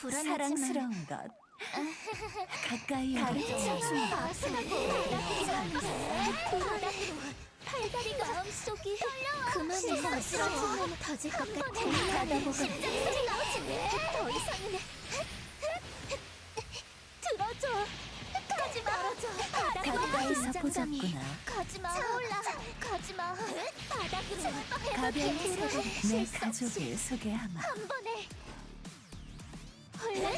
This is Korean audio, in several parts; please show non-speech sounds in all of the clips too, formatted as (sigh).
불안하지만 사랑스러운 것. (laughs) 가까이. 가르쳐주마 팔다리가 마음속이 그만해. 어지러워. 터질 것 같아. 심장소리 나오지 더 이상은 들어줘. 가지마. 가까이서 보자꾸나. 가지 마. 차올라. 가지 마. 바닥으로 가벼운 소리로 내 가족을 소개하마. 한 번에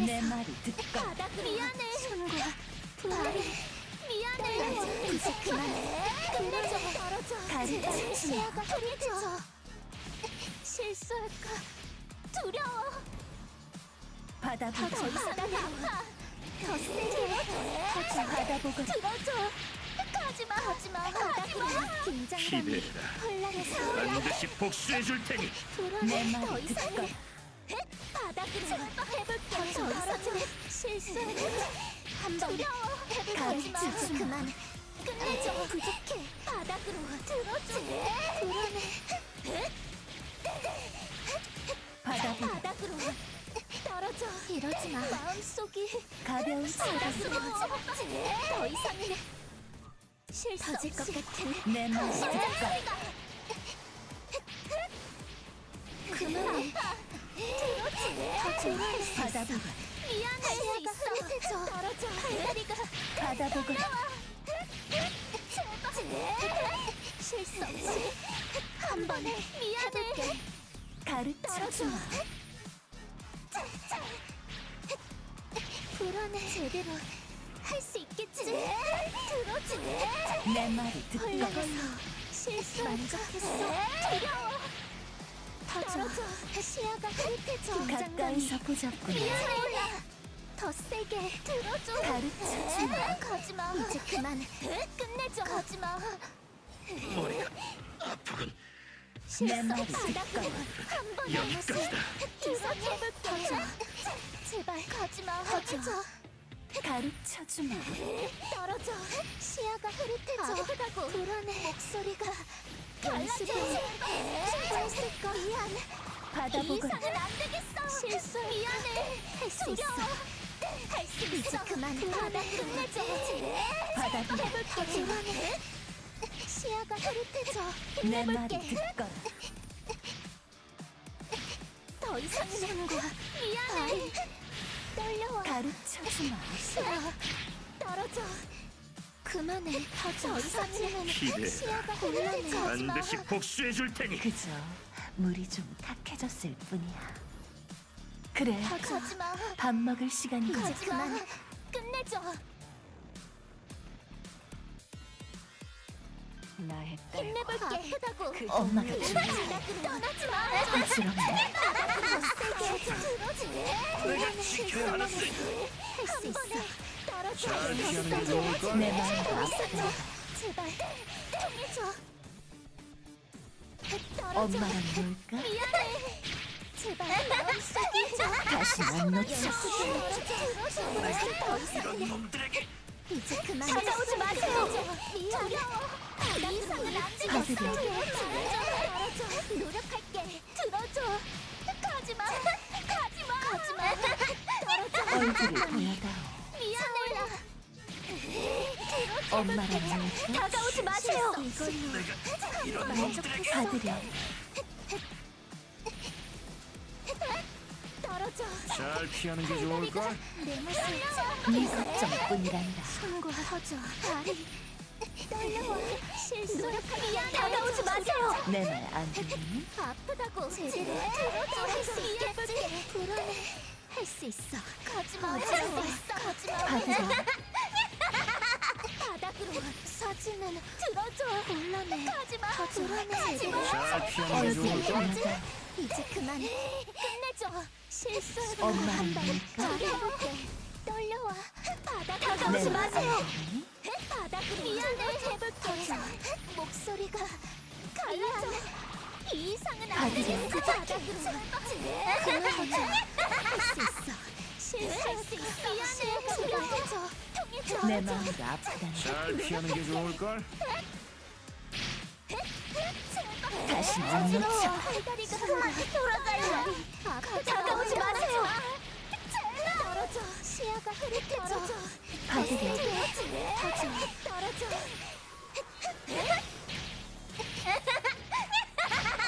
내 말이 듣고 바닥으로 미안해. 손과 발이 미안해. 이제 그만해 끝내줘 떨어져. 가르쳐 시야가 흐려져. 실수할까? 두려워. 더 받아보고 이상은 아파. 더 세게 더 받아보고 들어줘. 가지마. 가지마. 긴장감이 기대해라. 혼란에 사올라 반드시 복수해 줄 테니. 내 불안해. 더 말이 이상은 듣고 바닥으로 해볼게 더 이상은 실수할까 한번 해볼게 가르쳐 그만. 끝내줘 부족해. 바닥으로 들어줘 불안해 받아보고 바닥으로. 떨어져. 이러지 마. 마음속이 가벼운 바닥으로 더 이상은 실수 터질 것 같은 내 말이 듣고 심장소리가. 그만해 받아보고 미안해 흐릿해져 떨어져 팔다리가 받아보고 제발 실수 없이 한 번에 미안해 가르쳐주마 불안해 제대로 할 수 있겠지 들어줘 내 말이 듣고 실수 만족했어 두려워 더줘. 시야가 흐릿해져 가까이서 보자꾸나. 미안해 더 세게 들어줘. 가르쳐주마. 가지마 이제 그만. 끝내줘. 가지마 머리가 아프군. 내 말이 바닥으로 듣고 한번 여기까지다. 이상해볼게 제발. 가지마 가져 가르쳐주마. 떨어져. 시야가 흐릿해져 아프다고. 불안해. 목소리가 연습을 실수했을까 미안 이 받아보고 이상은 안 되겠어 실수 미안해. 할 수 있어 할수 있어 이제 그만 바닥 끝내줘 받아보고 해볼게 불안해 시야가 흐릿해져 내 말이 힘내볼게 듣고 더 이상은 손과 미안해 떨려와. 가르쳐주마. 시야 떨어져 그만해 더 이상은 기대해라. 시야가 곤란해 반드시 복수해 줄 테니. 그저 물이 좀 탁해졌을 뿐이야 그래 가지 마 밥 먹을 시간이 이제 지 그만 끝내줘 나의 딸 힘내볼게 아프다고 그 엄마가 좀 떠나지 마 부끄럽네 세게 내가 지켜야 할수 있어 내 마음이 아프다 제발 통해줘 엄마랑 놀까? 미안해 제발 다시 안 놓쳐 놈들에게 이제 그만 찾아오지 마세요 미안해 이 이상은 안. 떨어져 노력할게 들어줘 가지마 가지마 가지마 얼굴을 보여다오 엄마랑 놀까? 다가오지 마세요. 이걸로 떨어져. 잘 피하는 게 좋을걸? 내 모습. 네 걱정뿐이란다. 손과 허저 발이 떨려와. 실수 미안해 다가오지 마세요. 내 말안 들리니? 아프다고. 제대로 들어줘 할수 있겠지? 불안해 할 수 있어. 가지 마 할수 있어. 가지 마 받으려 사진은 들어줘. 곤란해. 가지마. 불안해. 제대로 잘 피하는 좋을걸? 보여다오 이제 그만. 끝내줘. 실수하고 엄마는 한방 뭘까? 잘해볼게. 떨려와. 바닥 내 다가오지 말안 마세요? 바닥으로 미안해. 해볼게. 목소리가 갈라져. 이 이상은 안 받으려. 되겠어 바닥으로. 그만하자. 할수 있어. 실수할 수 있어. 미안해. 통해줘 내 마음이 아프단다 잘 피하는 게 좋을걸? 다시 안 놓쳐 팔다리가 그만 돌아가요 다가오지 마세요 제발 시야가 흐릿해져. 받으려. 터져. 떨어져.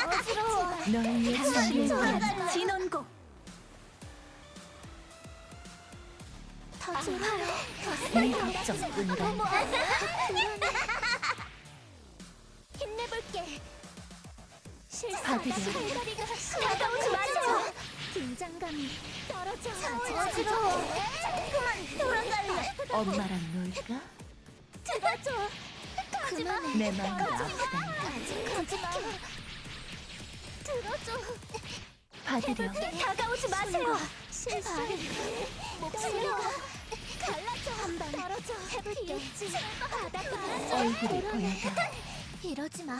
어지러워. 널 위해 당신이 걱정뿐이란다 (laughs) 힘내볼게. 실수하다 받으려. 팔다리가 다가오지 마세요. 긴장감이 떨어져. 어지러워. 그만 돌아갈래. 엄마랑 놀까? 들어줘. 그만해. 내 마음이 아프단다 가지 마. 들어줘. 받으려 다가오지 마세요. 실수. 목소리가. 한번 떨어져. 해볼게. 바닥으로. 얼굴이 보인다 이러지 마.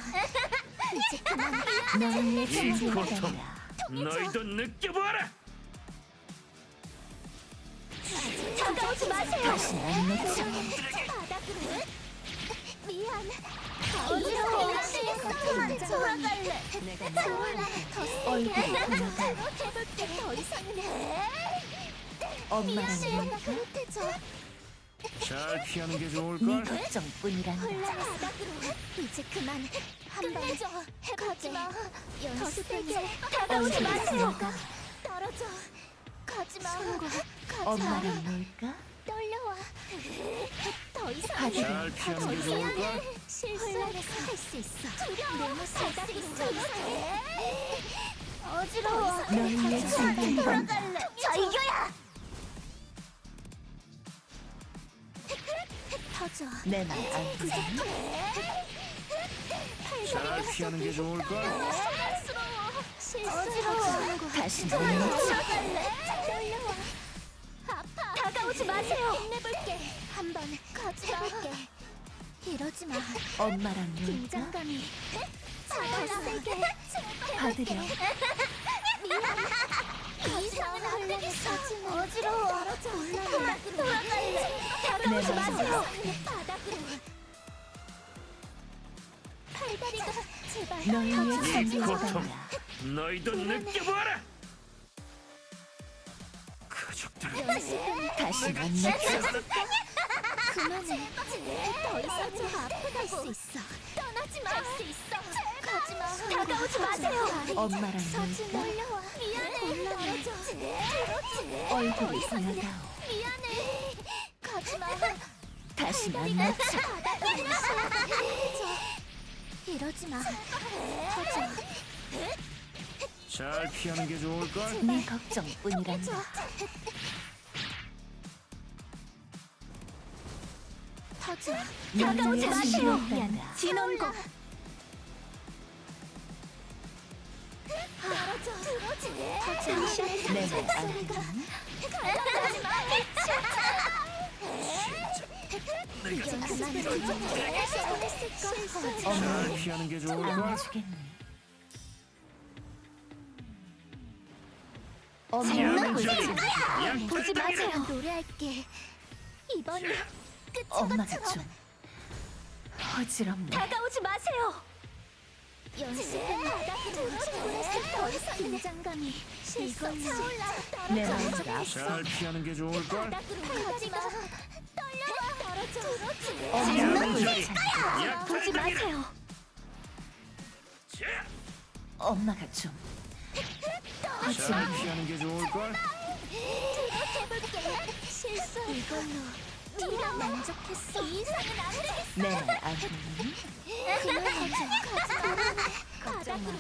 이제 그만. 널 위해 이 준비한다 고통 너희도 느껴보아라. 다가오지 마세요. 다시 안 놓쳐 바닥으로. 미안. 돌아갈래. 내가 돌아. 더 얼굴이 세게. 보인다 해볼게. 더 이상은 해. 엄마랑? 흐릿해져. 잘 피하는 게 네 좋을걸. 걱정뿐이란다 바닥으로. 이제 그만. 한번 해보지 마. 더 세게. 다가오지 얼굴이 마세요. 보인다 떨어져. 가지 마. 가지 마. 엄마랑 놀까? 떨려와. 더 이상. 잘 피하는 게 좋을걸. 실수해서 할수 있어. 내 모습 바닥으로 어지러워. 널 위해 준비한다 저 이겨야. 내말안 듣니? 잘 피하는 게 좋을걸. 어지러워. 다시. 아파. 다가오지 마세요. 힘내볼게. 한번 해볼게. 이러지 마. 엄마랑 놀까? 긴장감이 더 세게. 받으려 이상은 안 되겠어. 어지러워. 돌아갈래. 내 마음 마세요. 바닥으로. 팔다리가 제발. 널 위해 이 고통 너희도 느껴보아라. 가족들 다시 안 놓쳐 그만해. 더 이상 좀 아프다 수 있어. 떠나지 마. 할수 있어. 가지 마. 다가오지 마세요. 엄마랑? 올려와. 미안해. 떨어져. 얼굴이 보여다오 미안해. 다시 안 놓쳐 (laughs) 이러지 마. 터져. 잘 피하는 게 좋을걸. 네 걱정뿐이란다 터져. 널 다가오지 마세요. 진원고. 떨어져. 들어지. 터져. 내말안 듣니? 가지 마. 이제 그만해. 실수했을 거. 잘 피하는 게 좋을걸. 피하는 엄마를 자리. 보지 보지 약탈당이다. 마세요. 노래할게. 이번이 끝인 엄마가 것처럼. 좀 어지럽네 다가오지 마세요. 연습은 바닥으로 더 이상 긴장감이 이걸로 내 마음이 아파 잘 피하는 게 좋을 걸. 바닥으로 가지 마. 피하는 자리. 찾아 보지. 마세요. 자, 엄마가 좀잘 피하는 게 좋을걸. 해볼게. 실수. 이걸로 미라 만족했어. 이 이상은 안 되겠어. 내 말? 그만하자. 바닥으로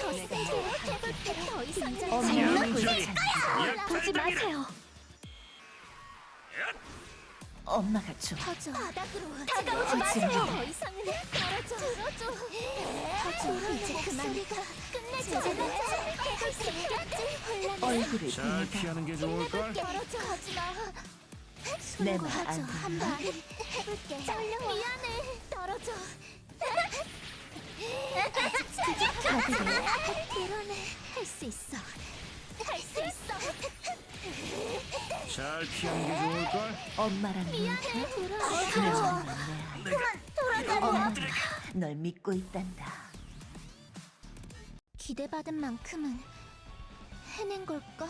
더 세게 해볼게. 더 이상 보지. 마세요. 엄마가 좀 터져. 바닥으로 다가오지. 마세요. 더 이상은 떨어져. 들어줘. 터져. 이제 수 있겠지? 혼란해. 얼굴을 잘 보내다 피하는 게 좋을걸. 떨어져. 가지 마. 내. 안 한번? 해볼게. 떨려와. 미안해. 떨어져. 받으려 드러내. 할수 있어. 할 수 있어. 잘 피하는 게 좋을걸. 엄마랑? 미안해. 돌아와. 그러지만 내 아이 돌아가. 엄마가 널 믿고 있단다 기대받은 만큼은 해낸 걸까?